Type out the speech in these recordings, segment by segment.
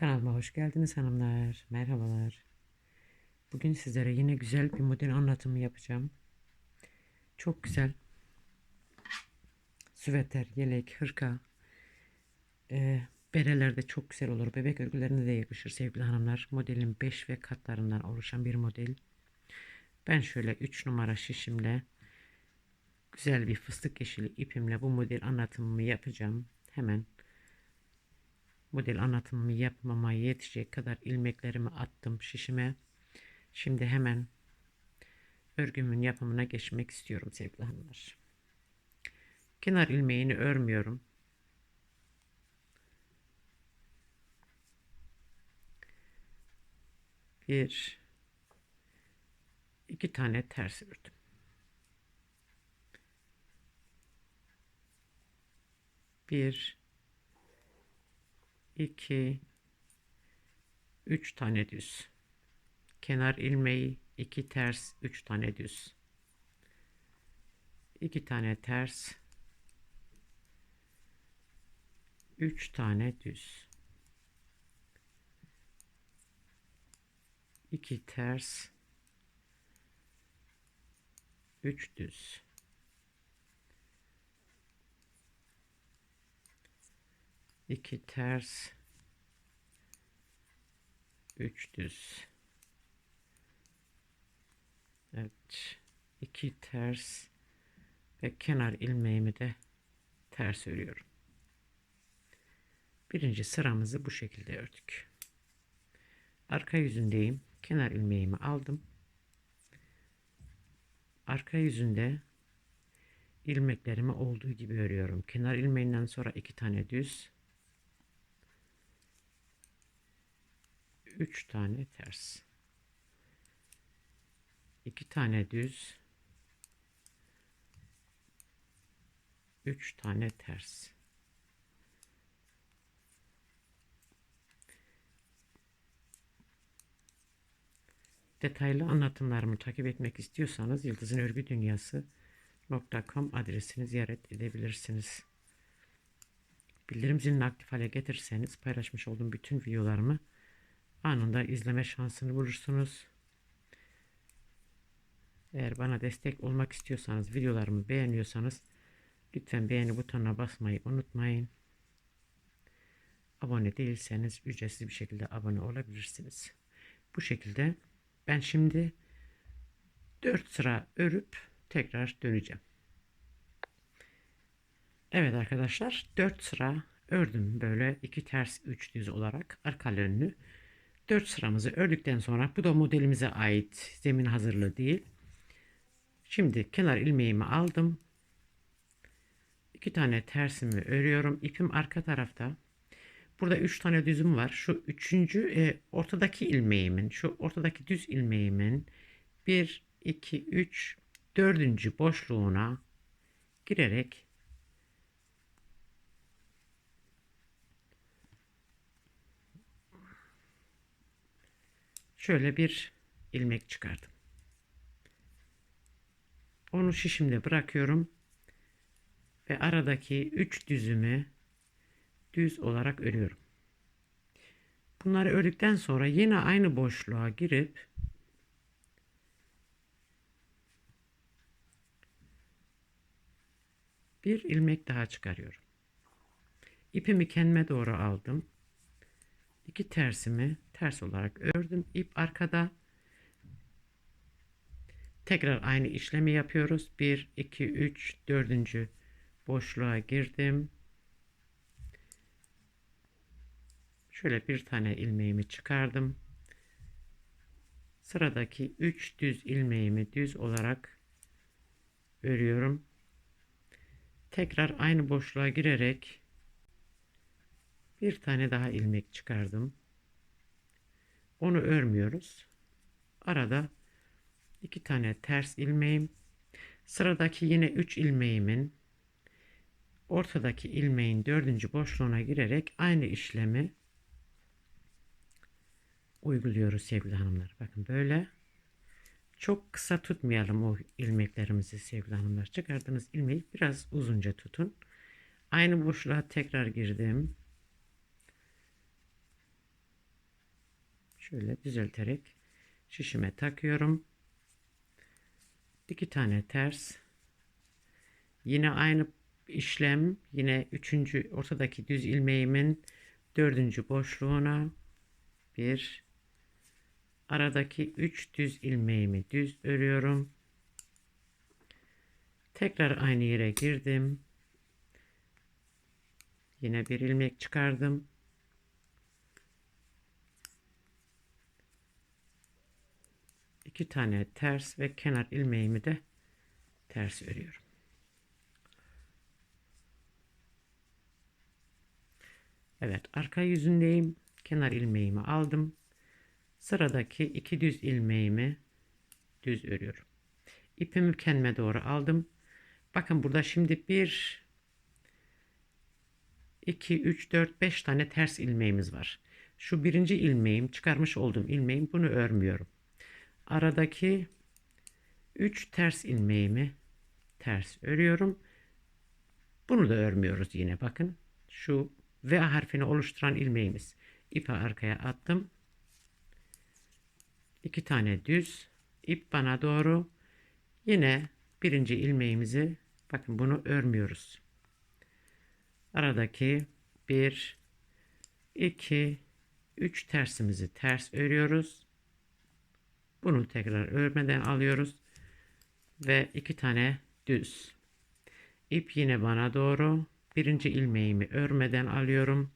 Kanalıma hoş geldiniz hanımlar. Merhabalar. Bugün sizlere yine güzel bir model anlatımı yapacağım. Çok güzel. Süveter, yelek, hırka, e, bereler de çok güzel olur. Bebek örgülerine de yakışır sevgili hanımlar. Modelin 5 ve katlarından oluşan bir model. Ben şöyle 3 numara şişimle güzel bir fıstık yeşili ipimle bu model anlatımımı yapacağım. Hemen model anlatımımı yapmama yetecek kadar ilmeklerimi attım şişime. Şimdi hemen örgümün yapımına geçmek istiyorum sevgili hanımlar. Kenar ilmeğini örmüyorum. Bir, iki tane ters ördüm. Bir, 2 3 tane düz. Kenar ilmeği 2 ters 3 tane düz. 2 tane ters 3 tane düz. 2 ters 3 düz. 2 ters. 3 düz. Evet. 2 ters. Ve kenar ilmeğimi de ters örüyorum. Birinci sıramızı bu şekilde ördük. Arka yüzündeyim. Kenar ilmeğimi aldım. Arka yüzünde ilmeklerimi olduğu gibi örüyorum. Kenar ilmeğinden sonra iki tane düz 3 tane ters. 2 tane düz. 3 tane ters. Detaylı anlatımlarımı takip etmek istiyorsanız Yıldızın Örgü Dünyası.com adresini ziyaret edebilirsiniz. Bildirim zilini aktif hale getirirseniz paylaşmış olduğum bütün videolarımı anında izleme şansını bulursunuz. Eğer bana destek olmak istiyorsanız, videolarımı beğeniyorsanız lütfen beğeni butonuna basmayı unutmayın. Abone değilseniz ücretsiz bir şekilde abone olabilirsiniz. Bu şekilde ben şimdi 4 sıra örüp tekrar döneceğim. Evet arkadaşlar 4 sıra ördüm böyle iki ters 3 düz olarak arka önlü 4 sıramızı ördükten sonra bu da modelimize ait zemin hazırlığı değil. Şimdi kenar ilmeğimi aldım. 2 tane tersimi örüyorum. İpim arka tarafta. Burada 3 tane düzüm var. Şu üçüncü e, ortadaki ilmeğimin, şu ortadaki düz ilmeğimin 1, 2, 3, dördüncü boşluğuna girerek şöyle bir ilmek çıkardım. Onu şişimde bırakıyorum ve aradaki 3 düzümü düz olarak örüyorum. Bunları ördükten sonra yine aynı boşluğa girip bir ilmek daha çıkarıyorum. İpimi kendime doğru aldım iki tersimi ters olarak ördüm. İp arkada. Tekrar aynı işlemi yapıyoruz. 1, 2, 3, 4. boşluğa girdim. Şöyle bir tane ilmeğimi çıkardım. Sıradaki 3 düz ilmeğimi düz olarak örüyorum. Tekrar aynı boşluğa girerek bir tane daha ilmek çıkardım. Onu örmüyoruz. Arada iki tane ters ilmeğim. Sıradaki yine üç ilmeğimin ortadaki ilmeğin dördüncü boşluğuna girerek aynı işlemi uyguluyoruz sevgili hanımlar. Bakın böyle çok kısa tutmayalım o ilmeklerimizi sevgili hanımlar. Çıkardığınız ilmeği biraz uzunca tutun. Aynı boşluğa tekrar girdim. Şöyle düzelterek şişime takıyorum. İki tane ters. Yine aynı işlem yine üçüncü ortadaki düz ilmeğimin dördüncü boşluğuna bir aradaki üç düz ilmeğimi düz örüyorum. Tekrar aynı yere girdim. Yine bir ilmek çıkardım. İki tane ters ve kenar ilmeğimi de ters örüyorum. Evet arka yüzündeyim. Kenar ilmeğimi aldım. Sıradaki iki düz ilmeğimi düz örüyorum. İpimi kendime doğru aldım. Bakın burada şimdi bir 2 3 4 5 tane ters ilmeğimiz var. Şu birinci ilmeğim çıkarmış olduğum ilmeğim bunu örmüyorum. Aradaki 3 ters ilmeğimi ters örüyorum. Bunu da örmüyoruz yine bakın. Şu V harfini oluşturan ilmeğimiz. İpi arkaya attım. İki tane düz ip bana doğru. Yine birinci ilmeğimizi bakın bunu örmüyoruz. Aradaki bir, iki, üç tersimizi ters örüyoruz. Bunu tekrar örmeden alıyoruz. Ve iki tane düz. İp yine bana doğru. Birinci ilmeğimi örmeden alıyorum.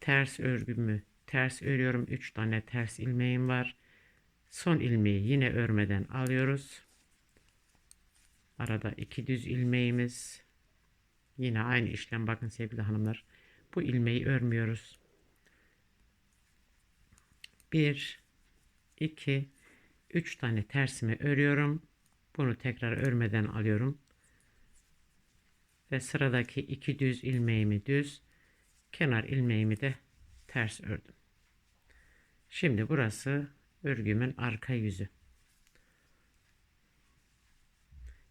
Ters örgümü ters örüyorum. Üç tane ters ilmeğim var. Son ilmeği yine örmeden alıyoruz. Arada iki düz ilmeğimiz. Yine aynı işlem bakın sevgili hanımlar. Bu ilmeği örmüyoruz. Bir, iki, üç tane tersimi örüyorum. Bunu tekrar örmeden alıyorum ve sıradaki iki düz ilmeğimi düz, kenar ilmeğimi de ters ördüm. Şimdi burası örgümün arka yüzü.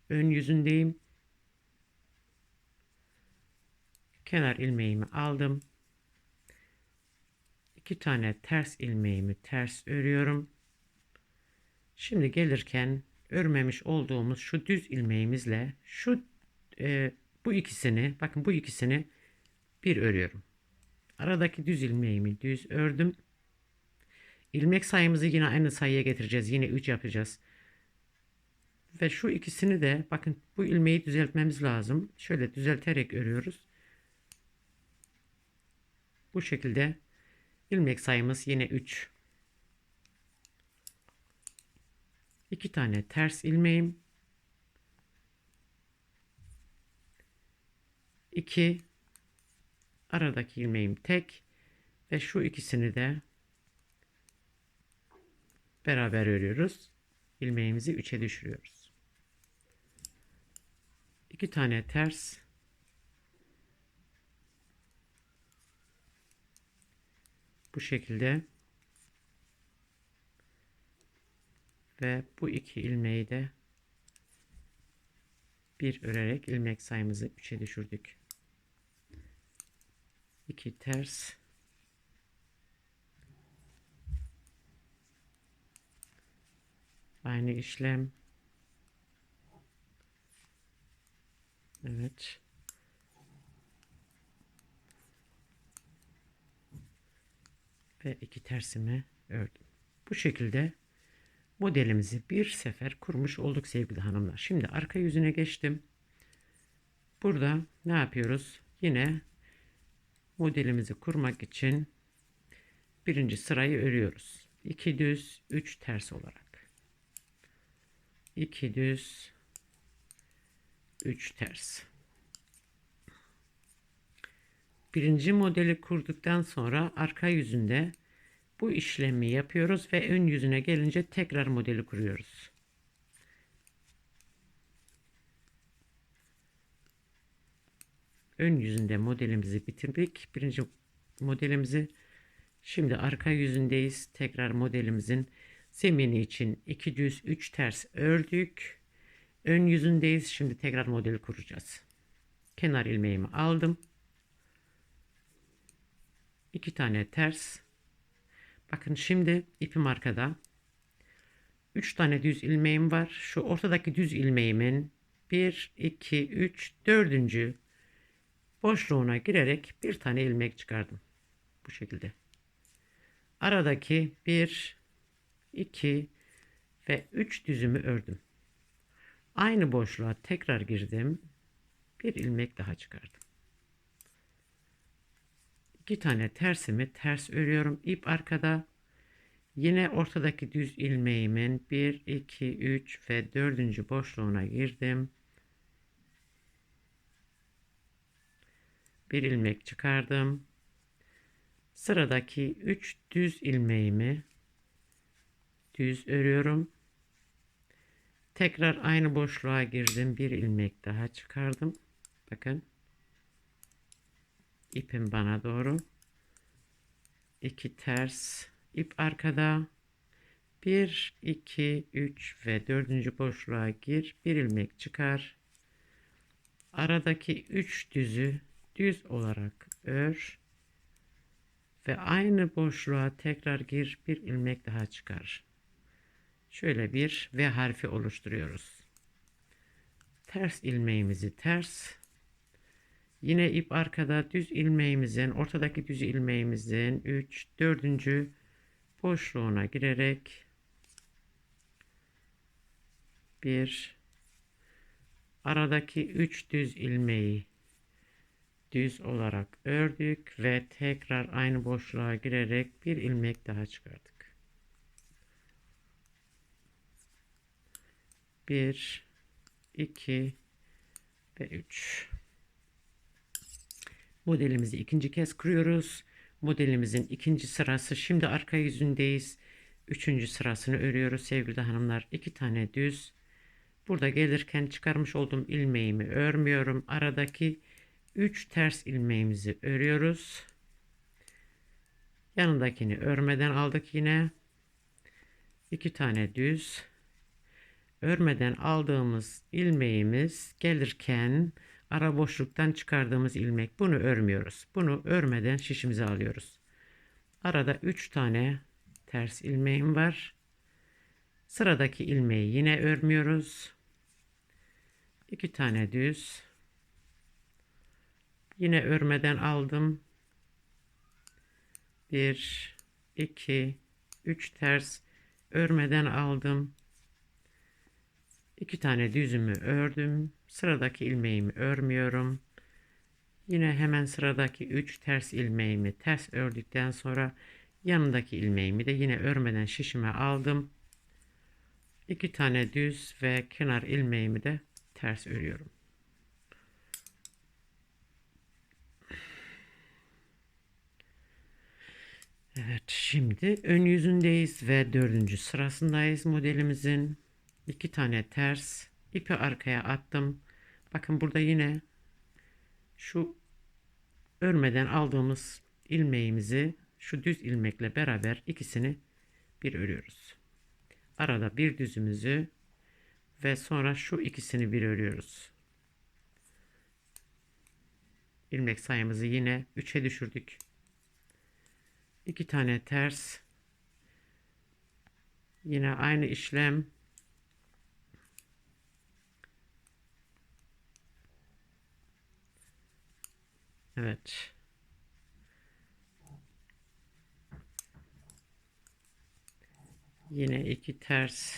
Ön yüzündeyim. Kenar ilmeğimi aldım. İki tane ters ilmeğimi ters örüyorum. Şimdi gelirken örmemiş olduğumuz şu düz ilmeğimizle şu e, bu ikisini bakın bu ikisini bir örüyorum. Aradaki düz ilmeğimi düz ördüm. İlmek sayımızı yine aynı sayıya getireceğiz. Yine 3 yapacağız. Ve şu ikisini de bakın bu ilmeği düzeltmemiz lazım. Şöyle düzelterek örüyoruz. Bu şekilde ilmek sayımız yine 3. 2 tane ters ilmeğim 2 aradaki ilmeğim tek ve şu ikisini de beraber örüyoruz. İlmeğimizi 3'e düşürüyoruz. 2 tane ters bu şekilde ve bu iki ilmeği de bir örerek ilmek sayımızı 3'e düşürdük. 2 ters. Aynı işlem. Evet. Ve iki tersimi ördüm. Bu şekilde modelimizi bir sefer kurmuş olduk sevgili hanımlar şimdi arka yüzüne geçtim burada ne yapıyoruz yine modelimizi kurmak için birinci sırayı örüyoruz. 2 düz, 3 ters olarak. 2 düz, 3 ters. Birinci modeli kurduktan sonra arka yüzünde bu işlemi yapıyoruz ve ön yüzüne gelince tekrar modeli kuruyoruz. ön yüzünde modelimizi bitirdik. Birinci modelimizi şimdi arka yüzündeyiz. Tekrar modelimizin zemini için 2 düz 3 ters ördük. Ön yüzündeyiz. Şimdi tekrar modeli kuracağız. Kenar ilmeğimi aldım. 2 tane ters. Bakın şimdi ipim arkada. 3 tane düz ilmeğim var. Şu ortadaki düz ilmeğimin 1, 2, 3, 4. boşluğuna girerek bir tane ilmek çıkardım. Bu şekilde. Aradaki 1, 2 ve 3 düzümü ördüm. Aynı boşluğa tekrar girdim. Bir ilmek daha çıkardım. İki tane tersimi ters örüyorum. İp arkada. Yine ortadaki düz ilmeğimin 1, 2, 3 ve 4. boşluğuna girdim. Bir ilmek çıkardım. Sıradaki 3 düz ilmeğimi düz örüyorum. Tekrar aynı boşluğa girdim. Bir ilmek daha çıkardım. Bakın. İpim bana doğru. İki ters ip arkada. 1, 2, 3 ve 4. boşluğa gir. Bir ilmek çıkar. Aradaki 3 düzü düz olarak ör. Ve aynı boşluğa tekrar gir. Bir ilmek daha çıkar. Şöyle bir V harfi oluşturuyoruz. Ters ilmeğimizi ters. Yine ip arkada düz ilmeğimizin ortadaki düz ilmeğimizin 3 4. boşluğuna girerek bir aradaki 3 düz ilmeği düz olarak ördük ve tekrar aynı boşluğa girerek bir ilmek daha çıkardık. 1 2 ve 3 modelimizi ikinci kez kuruyoruz. Modelimizin ikinci sırası şimdi arka yüzündeyiz. Üçüncü sırasını örüyoruz sevgili hanımlar. İki tane düz. Burada gelirken çıkarmış olduğum ilmeğimi örmüyorum. Aradaki 3 ters ilmeğimizi örüyoruz. Yanındakini örmeden aldık yine. İki tane düz. Örmeden aldığımız ilmeğimiz gelirken ara boşluktan çıkardığımız ilmek bunu örmüyoruz. Bunu örmeden şişimize alıyoruz. Arada 3 tane ters ilmeğim var. Sıradaki ilmeği yine örmüyoruz. 2 tane düz. Yine örmeden aldım. 1 2 3 ters örmeden aldım. İki tane düzümü ördüm. Sıradaki ilmeğimi örmüyorum. Yine hemen sıradaki 3 ters ilmeğimi ters ördükten sonra yanındaki ilmeğimi de yine örmeden şişime aldım. İki tane düz ve kenar ilmeğimi de ters örüyorum. Evet şimdi ön yüzündeyiz ve dördüncü sırasındayız modelimizin iki tane ters ipi arkaya attım. Bakın burada yine şu örmeden aldığımız ilmeğimizi şu düz ilmekle beraber ikisini bir örüyoruz. Arada bir düzümüzü ve sonra şu ikisini bir örüyoruz. ilmek sayımızı yine 3'e düşürdük. İki tane ters yine aynı işlem Evet. Yine iki ters.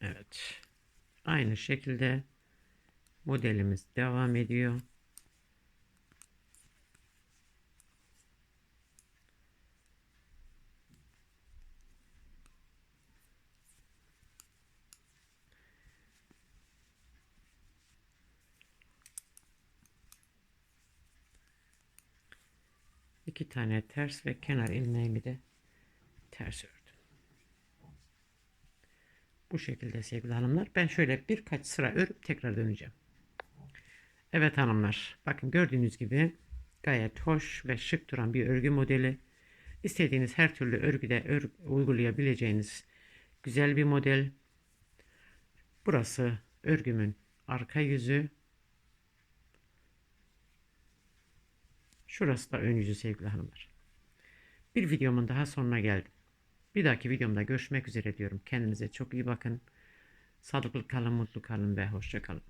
Evet. Aynı şekilde modelimiz devam ediyor. İki tane ters ve kenar ilmeğimi de ters ördüm. Bu şekilde sevgili hanımlar. Ben şöyle birkaç sıra örüp tekrar döneceğim. Evet hanımlar. Bakın gördüğünüz gibi gayet hoş ve şık duran bir örgü modeli. İstediğiniz her türlü örgüde ör uygulayabileceğiniz Güzel bir model. Burası örgümün arka yüzü. Şurası da ön yüzü sevgili hanımlar. Bir videomun daha sonuna geldim. Bir dahaki videomda görüşmek üzere diyorum. Kendinize çok iyi bakın. Sağlıklı kalın, mutlu kalın ve hoşça kalın.